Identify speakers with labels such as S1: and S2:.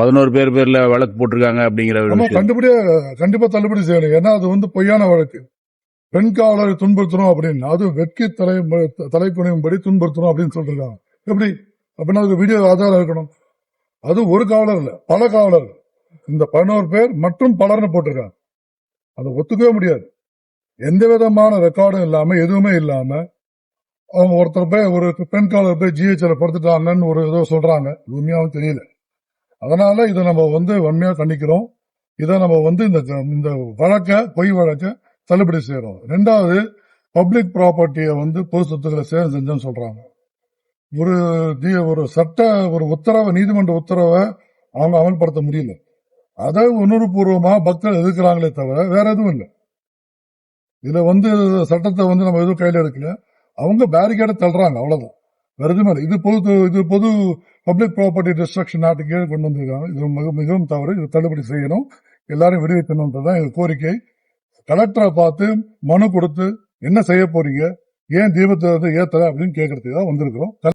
S1: பதினோரு பேர் பேர்ல வழக்கு போட்டிருக்காங்க அப்படிங்கிற
S2: கண்டுபிடிய கண்டிப்பா தள்ளுபடி செய்யணும். ஏன்னா அது வந்து பொய்யான வழக்கு. பெண் காவலரை துன்புறுத்தணும் அப்படின்னு. அது வெட்கி தலை தலைக்குனியும்படி துன்புறுத்தணும் அப்படின்னு சொல்லிருக்காங்க. எப்படி? அப்படின்னா அதுக்கு வீடியோ ஆதாரம் இருக்கணும். அது ஒரு காவலர் இல்ல பல காவலர். இந்த பதினோரு பேர் மற்றும் பலர்னு போட்டிருக்காங்க. அதை ஒத்துக்கவே முடியாது. எந்த விதமான ரெக்கார்டும் இல்லாம எதுவுமே இல்லாம அவங்க ஒருத்தர் போய் ஒரு பெண் காவலர் போய் ஜிஹெச்ல படுத்துட்டாங்கன்னு ஒரு ஏதோ சொல்றாங்க. உண்மையாவும் தெரியல. அதனால இதை நம்ம வந்து வன்மையா கண்டிக்கிறோம். இதை நம்ம வந்து இந்த இந்த வழக்க பொய் வழக்க தள்ளுபடி செய்யறோம். ரெண்டாவது பப்ளிக் ப்ராப்பர்ட்டியை வந்து பொது சொத்துக்களை சேதம் செஞ்சோம்னு சொல்றாங்க. ஒரு ஒரு சட்ட ஒரு உத்தரவை நீதிமன்ற உத்தரவை அவங்க அமல்படுத்த முடியல. அதை உணர்வுபூர்வமா பக்தர்கள் எதிர்க்கிறாங்களே தவிர வேற எதுவும் இல்லை. இதுல வந்து சட்டத்தை வந்து நம்ம எதுவும் கையில எடுக்கல. அவங்க பேரிகேட தள்ளுறாங்க அவ்வளவுதான். வேற இது பொது இது பொது பப்ளிக் ப்ராப்பர்ட்டி டிஸ்ட்ரக்ஷன் நாட்டுக்கு கொண்டு வந்திருக்காங்க. இது மிக மிகவும் தவறு. இது தள்ளுபடி செய்யணும். எல்லாரும் விடுவிக்கணும்ன்றதான் இது கோரிக்கை. கலெக்டரை பார்த்து மனு கொடுத்து என்ன செய்ய போறீங்க? ஏன் தீபத்தை வந்து ஏத்தல அப்படின்னு கேட்கறதுக்கு தான் வந்திருக்கிறோம்.